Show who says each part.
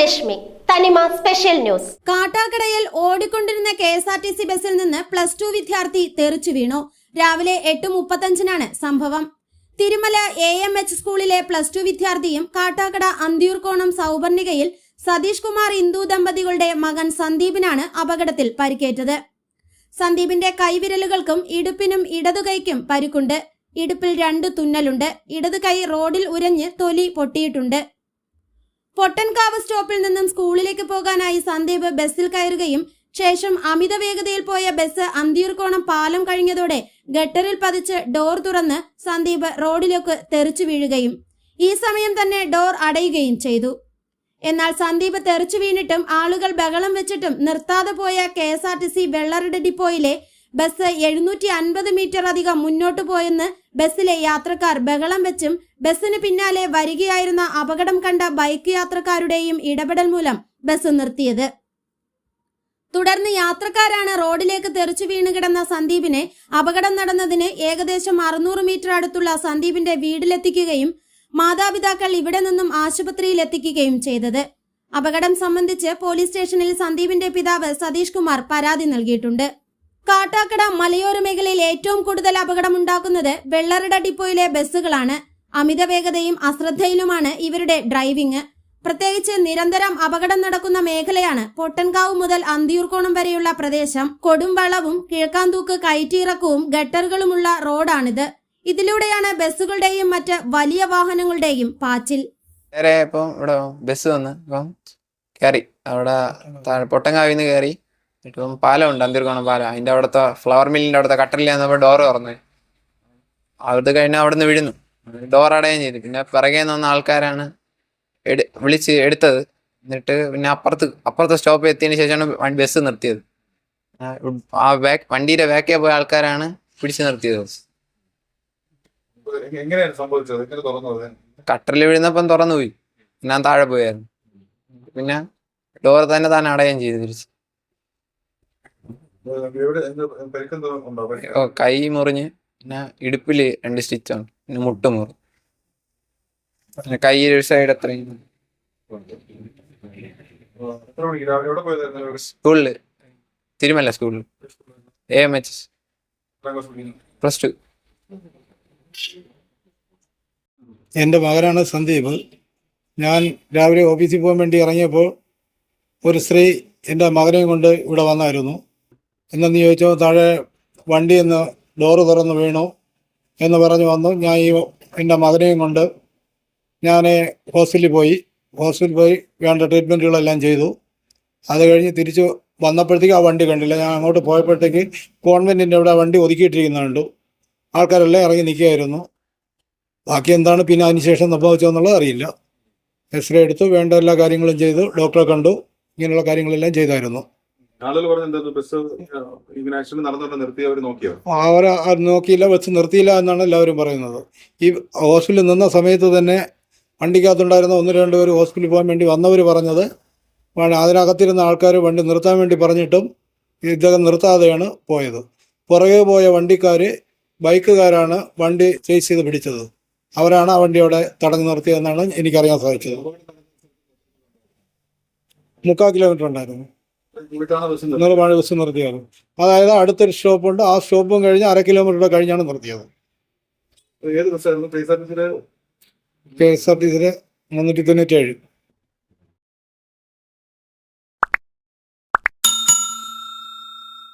Speaker 1: രശ്മി. തനിമ special news.
Speaker 2: കാട്ടാക്കടയിൽ ഓടിക്കൊണ്ടിരുന്ന K S R T C ബസ്സിൽ നിന്ന് പ്ലസ് ടു വിദ്യാർത്ഥി തെറിച്ചു വീണു. രാവിലെ എട്ട് മുപ്പത്തഞ്ചിനാണ് സംഭവം. തിരുമല എ എം എച്ച് സ്കൂളിലെ പ്ലസ് ടു വിദ്യാർത്ഥിയും കാട്ടാക്കട അന്തിയൂർക്കോണം സൗവർണികയിൽ സതീഷ് കുമാർ ഇന്ദു ദമ്പതികളുടെ മകൻ സന്ദീപിനാണ് അപകടത്തിൽ പരിക്കേറ്റത്. സന്ദീപിന്റെ കൈവിരലുകൾക്കും ഇടുപ്പിനും ഇടതുകൈക്കും പരിക്കുണ്ട്. ഇടുപ്പിൽ രണ്ട് തുന്നലുണ്ട്. ഇടതുകൈ റോഡിൽ ഉരഞ്ഞ് തൊലി പൊട്ടിയിട്ടുണ്ട്. പൊട്ടൻകാവ് സ്റ്റോപ്പിൽ നിന്നും സ്കൂളിലേക്ക് പോകാനായി സന്ദീപ് ബസ്സിൽ കയറുകയും ശേഷം അമിത വേഗതയിൽ പോയ ബസ് അന്തിയൂർക്കോണം പാലം കഴിഞ്ഞതോടെ ഗട്ടറിൽ പതിച്ച് ഡോർ തുറന്ന് സന്ദീപ് റോഡിലേക്ക് തെറിച്ചു വീഴുകയും ഈ സമയം തന്നെ ഡോർ അടയുകയും ചെയ്തു. എന്നാൽ സന്ദീപ് തെറിച്ചു വീണിട്ടും ആളുകൾ ബഹളം വെച്ചിട്ടും നിർത്താതെ പോയ K S R T C Vellarada ഡിപ്പോയിലെ bus എഴുന്നൂറ്റി അൻപത് മീറ്റർ അധികം മുന്നോട്ട് പോയെന്ന് ബസ്സിലെ യാത്രക്കാർ ബഹളം വെച്ചും ബസ്സിന് പിന്നാലെ വരികയായിരുന്ന അപകടം കണ്ട ബൈക്ക് യാത്രക്കാരുടെയും ഇടപെടൽ മൂലം ബസ് നിർത്തിയത്. തുടർന്ന് യാത്രക്കാരാണ് റോഡിലേക്ക് തെറിച്ചു വീണ് കിടന്ന സന്ദീപിനെ അപകടം നടന്നതിന് ഏകദേശം അറുന്നൂറ് മീറ്റർ അടുത്തുള്ള സന്ദീപിന്റെ വീട്ടിലെത്തിക്കുകയും മാതാപിതാക്കൾ ഇവിടെ നിന്നും ആശുപത്രിയിൽ എത്തിക്കുകയും ചെയ്തത്. അപകടം സംബന്ധിച്ച് പോലീസ് സ്റ്റേഷനിൽ സന്ദീപിന്റെ പിതാവ് സതീഷ് കുമാർ പരാതി നൽകിയിട്ടുണ്ട്. കാട്ടാക്കട മലയോര മേഖലയിൽ ഏറ്റവും കൂടുതൽ അപകടമുണ്ടാക്കുന്നത് വെള്ളറട ഡിപ്പോയിലെ ബസ്സുകളാണ്. അമിത വേഗതയും അശ്രദ്ധയിലുമാണ് ഇവരുടെ ഡ്രൈവിംഗ്. പ്രത്യേകിച്ച് നിരന്തരം അപകടം നടക്കുന്ന മേഖലയാണ് പൊട്ടൻകാവ് മുതൽ അന്തിയൂർക്കോണം വരെയുള്ള പ്രദേശം. കൊടുംവളവും കിഴക്കാന്തൂക്ക് കയറ്റിയിറക്കവും ഗട്ടറുകളുമുള്ള റോഡാണിത്. ഇതിലൂടെയാണ് ബസ്സുകളുടെയും മറ്റ് വലിയ വാഹനങ്ങളുടെയും പാച്ചിൽ.
Speaker 3: ഇവിടെ ബസ് വന്ന് ഇപ്പം കയറി അവിടെ നിന്ന് കയറി ഇപ്പം പാലമുണ്ട് അന്തിർക്കോണം പാലം. അതിന്റെ അവിടുത്തെ ഫ്ലവർ മില്ലിന്റെ അവിടുത്തെ കട്ടലിൽ നമ്മൾ ഡോറ് തുറന്നു. അവിടുത്തെ കഴിഞ്ഞാൽ അവിടെ നിന്ന് വീഴുന്നു. ഡോർ അടയുകയും ചെയ്തു. പിന്നെ പിറകെ നിന്ന് ആൾക്കാരാണ് എടു വിളിച്ച് എടുത്തത്. എന്നിട്ട് പിന്നെ അപ്പുറത്ത് അപ്പുറത്തെ സ്റ്റോപ്പ് എത്തിയതിന് ശേഷമാണ് ബസ് നിർത്തിയത്. ആ, ബാക്ക് വണ്ടിയുടെ ബാക്കേ പോയ ആൾക്കാരാണ് പിടിച്ചു നിർത്തിയത്.
Speaker 4: എങ്ങനെയാണ് സംഭവിച്ചത്? എങ്ങനെ തുറന്നത്
Speaker 3: കട്ടറിൽ വീഴുന്നപ്പം തുറന്നു പോയി. ഞാൻ താഴെ പോയായിരുന്നു. പിന്നെ ഡോർ തന്നെ താൻ അടയുകയും ചെയ്തു തിരിച്ച്. കൈ മുറിഞ്ഞ് പിന്നെ ഇടുപ്പിൽ രണ്ട് സ്റ്റിച്ചാണ് പിന്നെ മുട്ട് മുറി പിന്നെ കൈ ഒരു സൈഡ് അത്രയും. സ്കൂളിൽ. തിരുമല സ്കൂളിൽ A M H
Speaker 4: S?
Speaker 3: Plus two.
Speaker 5: എന്റെ മകനാണ് സന്ദീപ്. ഞാൻ രാവിലെ ഓഫീസിൽ പോകാൻ വേണ്ടി ഇറങ്ങിയപ്പോൾ ഒരു സ്ത്രീ എന്റെ മകനെയും കൊണ്ട് ഇവിടെ വന്നായിരുന്നു. എന്നു ചോദിച്ചോ താഴെ വണ്ടി എന്ന് ഡോറ് തുറന്ന് വീണു എന്ന് പറഞ്ഞു വന്നു. ഞാൻ ഈ എന്റെ മകനെയും കൊണ്ട് ഞാൻ ഹോസ്പിറ്റലിൽ പോയി. ഹോസ്പിറ്റലിൽ പോയി വേണ്ട ട്രീറ്റ്മെന്റുകളെല്ലാം ചെയ്തു. അത് കഴിഞ്ഞ് തിരിച്ച് വന്നപ്പോഴത്തേക്ക് ആ വണ്ടി കണ്ടില്ല. ഞാൻ അങ്ങോട്ട് പോയപ്പോഴത്തേക്ക് കോൺവെന്റിന്റെ അവിടെ വണ്ടി ഒതുക്കിയിട്ടിരിക്കുന്ന കണ്ടു. ആൾക്കാരെല്ലാം ഇറങ്ങി നിൽക്കുകയായിരുന്നു. ബാക്കി എന്താണ് പിന്നെ അതിനുശേഷം സംഭവിച്ചതെന്നുള്ളത് അറിയില്ല. എക്സ്റേ എടുത്തു വേണ്ട എല്ലാ കാര്യങ്ങളും ചെയ്തു ഡോക്ടറെ കണ്ടു ഇങ്ങനെയുള്ള കാര്യങ്ങളെല്ലാം ചെയ്തായിരുന്നു. അവരെ നോക്കിയില്ല ബസ് നിർത്തിയില്ല എന്നാണ് എല്ലാവരും പറയുന്നത്. ഈ ഹോസ്പിറ്റലിൽ നിന്ന സമയത്ത് തന്നെ വണ്ടിക്കകത്തുണ്ടായിരുന്ന ഒന്ന് രണ്ട് പേര് ഹോസ്പിറ്റലിൽ പോകാൻ വേണ്ടി വന്നവർ പറഞ്ഞത് അതിനകത്തിരുന്ന ആൾക്കാർ വണ്ടി നിർത്താൻ വേണ്ടി പറഞ്ഞിട്ടും ഇദ്ദേഹം നിർത്താതെയാണ് പോയത്. പുറകെ പോയ വണ്ടിക്കാർ ബൈക്കുകാരാണ് വണ്ടി ചേസ് ചെയ്ത് പിടിച്ചത്. അവരാണ് ആ വണ്ടി അവിടെ തടഞ്ഞു നിർത്തിയതെന്നാണ് എനിക്കറിയാൻ സാധിച്ചത്. മുക്കാൽ കിലോമീറ്റർ ഉണ്ടായിരുന്നു.
Speaker 4: നിർത്തി.
Speaker 5: നിർമ്മാണ ബസ് നിർത്തിയത് അതായത് അടുത്തൊരു ഷോപ്പ് ഉണ്ട്. ആ ഷോപ്പും കഴിഞ്ഞ് അര കിലോമീറ്റർ കഴിഞ്ഞാണ് നിർത്തിയത്.
Speaker 4: ഏത് ബസ്സായിരുന്നു കെ എസ് ആർ ടി സിയിലെ
Speaker 5: മുന്നൂറ്റി തൊണ്ണൂറ്റി ആർ